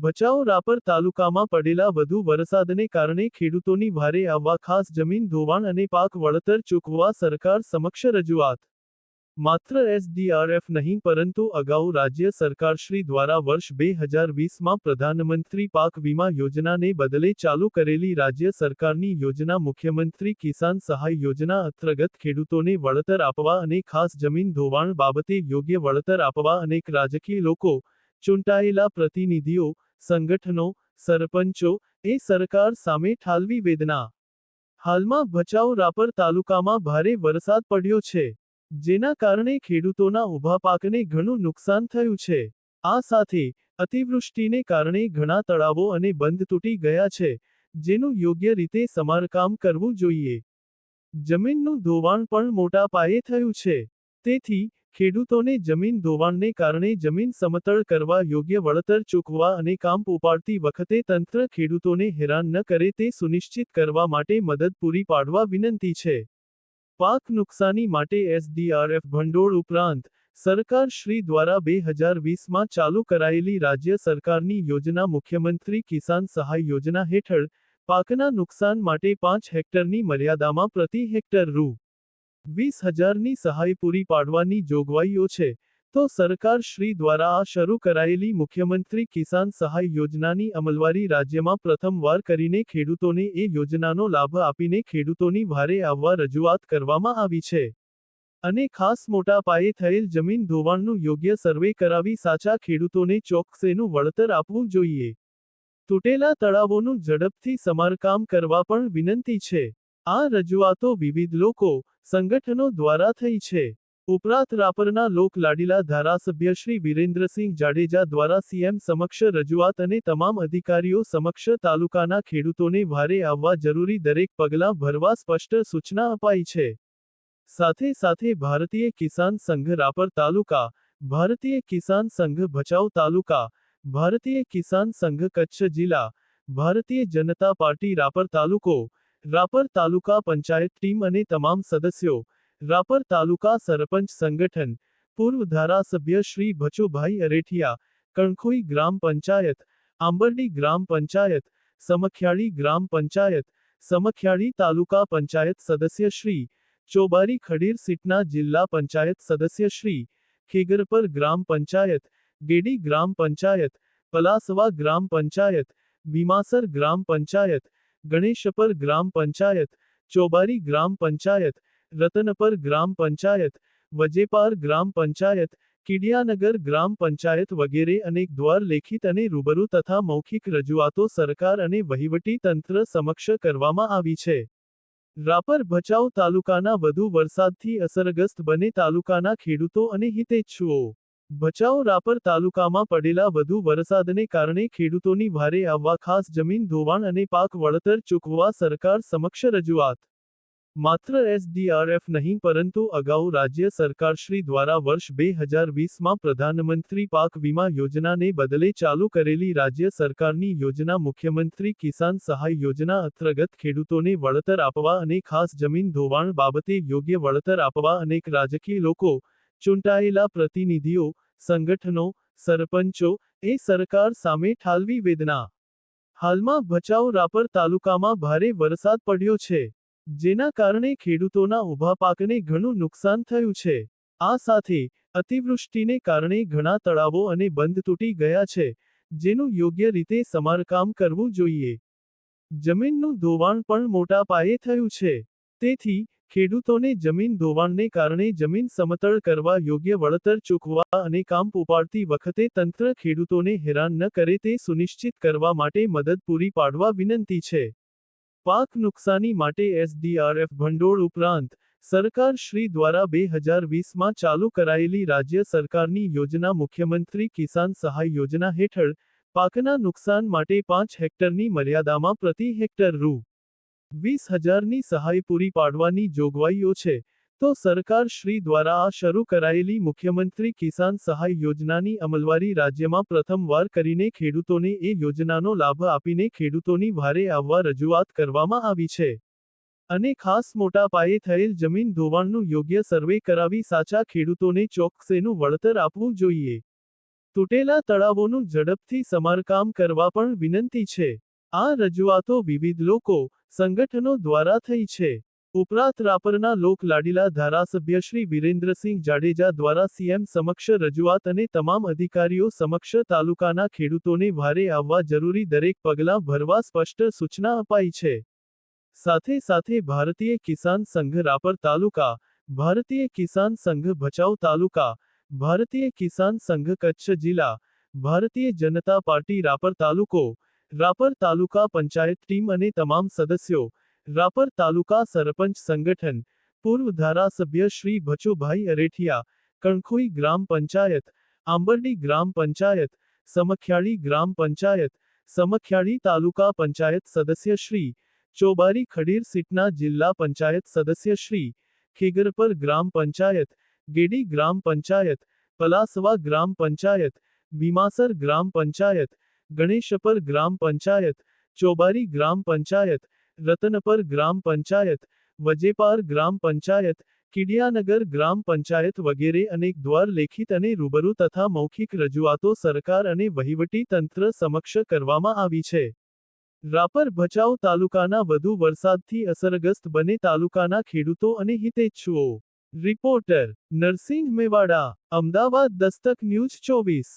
ભચાઉ રાપર તાલુકામાં પડેલા વધુ વરસાદને કારણે ખેડૂતોની ભારે આવવા ખાસ જમીન ધોવાણ અને પાક વળતર ચૂકવવા સરકાર સમક્ષ રજૂઆત. માત્ર એસડીઆરએફ નહીં, પરંતુ અગાઉ રાજ્ય સરકારશ્રી દ્વારા વર્ષ બે હજાર વીસમાં પ્રધાનમંત્રી પાક વીમા યોજનાને બદલે ચાલુ કરેલી રાજ્ય સરકારની યોજના મુખ્યમંત્રી કિસાન સહાય યોજના અંતર્ગત ખેડૂતોને વળતર આપવા અને ખાસ જમીન ધોવાણ બાબતે યોગ્ય વળતર આપવા અનેક રાજકીય લોકો ચૂંટાયેલા પ્રતિનિધિઓ સંગઠનો, સરપંચો એ સરકાર સામે ઠાલવી વેદના. હાલમાં ભચાઉ રાપર તાલુકામાં ભારે વરસાદ પડ્યો છે, જેના કારણે ખેડૂતોના ઊભા પાકને ઘણું નુકસાન થયું છે. આ સાથે અતિવૃષ્ટિને કારણે ઘણા તળાવો અને બંધ તૂટી ગયા છે, જેનું યોગ્ય રીતે સમારકામ કરવું જોઈએ. જમીનનું ધોવાણ પણ મોટા પાયે થયું છે. તેથી ખેડૂતોને જમીન ધોવાણને કારણે જમીન સમતળ કરવા યોગ્ય વળતર ચૂકવવા અને કામ ઉપાડતી વખતે તંત્ર ખેડૂતોને હેરાન ન કરે તે સુનિશ્ચિત કરવા માટે મદદ પૂરી પાડવા વિનંતી છે. પાક નુકસાની માટે એસડીઆરએફ ભંડોળ ઉપરાંત સરકાર શ્રી દ્વારા બે હજાર વીસમાં ચાલુ કરાયેલી રાજ્ય સરકારની યોજના મુખ્યમંત્રી કિસાન સહાય યોજના હેઠળ પાકના નુકસાન માટે પાંચ હેક્ટરની મર્યાદામાં પ્રતિ હેક્ટર રૂ. વીસ હજારની સહાય પૂરી પાડવાની જોગવાઈઓ છે, તો સરકાર શ્રી દ્વારા આ શરૂ કરાયેલી મુખ્યમંત્રી કિસાન સહાય યોજનાની અમલવારી રાજ્યમાં પ્રથમવાર કરીને ખેડૂતોને એ યોજનાનો લાભ આપીને ખેડૂતોની ભારે આવવા રજૂઆત કરવામાં આવી છે. અને ખાસ મોટા પાયે થયેલ જમીન ધોવાણનું યોગ્ય સર્વે કરાવી સાચા ખેડૂતોને ચોકસેનું વળતર આપવું જોઈએ. તૂટેલા તળાવોનું ઝડપથી સમારકામ કરવા પણ વિનંતી છે. આ રજૂઆતો વિવિધ લોકો, સંગઠનો દ્વારા થઈ છે. ઉપરાંત રાપરના લોક લાડીલા ધારાસભ્ય શ્રી વિરેન્દ્રસિંહ જાડેજા દ્વારા સીએમ સમક્ષ રજૂઆત અને તમામ અધિકારીઓ સમક્ષ તાલુકાના ખેડૂતોને ભારે આવવા જરૂરી દરેક પગલાં ભરવા સ્પષ્ટ સૂચના અપાઈ છે. સાથે સાથે ભારતીય કિસાન સંઘ રાપર તાલુકા, ભારતીય કિસાન સંઘ ભચાઉ તાલુકા, ભારતીય કિસાન સંઘ કચ્છ જિલ્લા, ભારતીય જનતા પાર્ટી રાપર તાલુકો રાપર તાલુકા પંચાયત ટીમ અને તમામ સદસ્યો, રાપર તાલુકા સરપંચ સંગઠન, પૂર્વ ધારાસભ્ય શ્રી ભચુભાઈ અરેઠિયા, કણખોઈ ગ્રામ પંચાયત, આંબરડી ગ્રામ પંચાયત, સમખ્યાળી ગ્રામ પંચાયત, સમખ્યાળી તાલુકા પંચાયત સદસ્ય શ્રી, ચોબારી ખડીર સીટના જિલ્લા પંચાયત સદસ્ય શ્રી, ખેગરપર ગ્રામ પંચાયત, ગેડી ગ્રામ પંચાયત, પલાસવા ગ્રામ પંચાયત, ભીમાસર ગ્રામ પંચાયત ગણેશપર ગ્રામ પંચાયત, ચોબારી ગ્રામ પંચાયત, રતનપર ગ્રામ પંચાયત, વજેપાર ગ્રામ પંચાયત, કિડિયાનગર ગ્રામ પંચાયત વગેરે અનેક દ્વાર લેખિત અને રૂબરૂ તથા મૌખિક રજૂઆતો સરકાર અને વહીવટી તંત્ર સમક્ષ કરવામાં આવી છે. રાપર ભચાઉ તાલુકાના વધુ વરસાદથી અસરગ્રસ્ત બને તાલુકાના ખેડૂતો અને હિતેચ્છુઓ. ભચાઉ રાપર તાલુકામાં પડેલા વધુ વરસાદને કારણે ખેડૂતોની ભારે આવવા ખાસ જમીન ધોવાણ અને પાક વળતર ચૂકવવા સરકાર સમક્ષ રજૂઆત. માત્ર એસડીઆરએફ નહીં, પરંતુ અગાઉ રાજ્ય સરકારશ્રી દ્વારા વર્ષ બે હજાર વીસમાં પ્રધાનમંત્રી પાક વીમા યોજનાને બદલે ચાલુ કરેલી રાજ્ય સરકારની યોજના મુખ્યમંત્રી કિસાન સહાય યોજના અંતર્ગત ખેડૂતોને વળતર આપવા અને ખાસ જમીન ધોવાણ બાબતે યોગ્ય વળતર આપવા અનેક રાજકીય લોકો ચૂંટાયેલા પ્રતિનિધિઓ, સંગઠનો, સરપંચો, એ સરકાર સામે ઠાલવી વેદના. હાલમાં ભચાઉ રાપર તાલુકામાં ભારે વરસાદ પડ્યો છે, જેના કારણે ખેડૂતોના ઊભા પાકને ઘણું નુકસાન થયું છે. આ સાથે અતિવૃષ્ટિને કારણે ઘણા તળાવો અને બંધ તૂટી ગયા છે, જેનું યોગ્ય રીતે સમારકામ કરવું જોઈએ. જમીનનું ધોવાણ પણ મોટા પાયે થયું છે. તેથી ખેડૂતોને જમીન ધોવાણને કારણે જમીન સમતળ કરવા યોગ્ય વળતર ચૂકવવા અને કામ ઉપાડતી વખતે તંત્ર ખેડૂતોને હેરાન ન કરે તે સુનિશ્ચિત કરવા માટે મદદ પૂરી પાડવા વિનંતી છે. પાક નુકસાની માટે એસડીઆરએફ ભંડોળ ઉપરાંત સરકાર શ્રી દ્વારા બે હજાર વીસમાં ચાલુ કરાયેલી રાજ્ય સરકારની યોજના મુખ્યમંત્રી કિસાન સહાય યોજના હેઠળ પાકના નુકસાન માટે પાંચ હેક્ટરની મર્યાદામાં પ્રતિ હેક્ટર રૂ. વીસ હજારની સહાય પૂરી પાડવાની જોગવાઈઓ છે, તો સરકાર શ્રી દ્વારા આ શરૂ કરાયેલી મુખ્યમંત્રી કિસાન સહાય યોજનાની અમલવારી રાજ્યમાં પ્રથમવાર કરીને ખેડૂતોને એ યોજનાનો લાભ આપીને ખેડૂતોની ભારે આવવા રજૂઆત કરવામાં આવી છે. અને ખાસ મોટા પાયે થયેલ જમીન ધોવાણનું યોગ્ય સર્વે કરાવી સાચા ખેડૂતોને ચોકસેનું વળતર આપવું જોઈએ. તૂટેલા તળાવોનું ઝડપથી સમારકામ કરવા પણ વિનંતી છે. આ રજૂઆતો વિવિધ લોકો સંગઠનો દ્વારા થઈ છે. ઉપરાંત રાપરના લોક લાડીલા ધારાસભ્ય શ્રી વિરેન્દ્રસિંહ જાડેજા દ્વારા સીએમ સમક્ષ રજૂઆત અને તમામ અધિકારીઓ સમક્ષ તાલુકાના ખેડૂતોને ભારે આવવા જરૂરી દરેક પગલાં ભરવા સ્પષ્ટ સૂચના અપાઈ છે. સાથે સાથે ભારતીય કિસાન સંઘ રાપર તાલુકા, ભારતીય કિસાન સંઘ ભચાઉ તાલુકા, ભારતીય કિસાન સંઘ કચ્છ જિલ્લા, ભારતીય જનતા પાર્ટી રાપર તાલુકો રાપર તાલુકા પંચાયત ટીમ અને તમામ સદસ્યો, રાપર તાલુકા સરપંચ સંગઠન, પૂર્વ ધારાસભ્ય શ્રી ભચુભાઈ અરેઠિયા, કણખોઈ ગ્રામ પંચાયત, આંબરડી ગ્રામ પંચાયત, સમખ્યાળી ગ્રામ પંચાયત, સમખ્યાળી તાલુકા પંચાયત સદસ્ય શ્રી, ચોબારી ખડીર સીટના જિલ્લા પંચાયત સદસ્ય શ્રી, ખેગરપર ગ્રામ પંચાયત, ગેડી ગ્રામ પંચાયત, પલાસવા ગ્રામ પંચાયત, ભીમાસર ગ્રામ પંચાયત ગણેશપર ગ્રામ પંચાયત, ચોબારી ગ્રામ પંચાયત, રતનપર ગ્રામ પંચાયત, વજેપાર ગ્રામ પંચાયત, કિડિયાનગર ગ્રામ પંચાયત વગેરે અનેક દ્વાર લેખિત અને રૂબરૂ તથા મૌખિક રજૂઆતો સરકાર અને વહીવટી તંત્ર સમક્ષ કરવામાં આવી છે. રાપર ભચાઉ તાલુકાના વધુ વરસાદથી અસરગ્રસ્ત બને તાલુકાના ખેડૂતો અને હિતેચ્છુઓ. રિપોર્ટર, નરસિંહ મેવાડા, અમદાવાદ દસ્તક ન્યૂઝ ચોવીસ.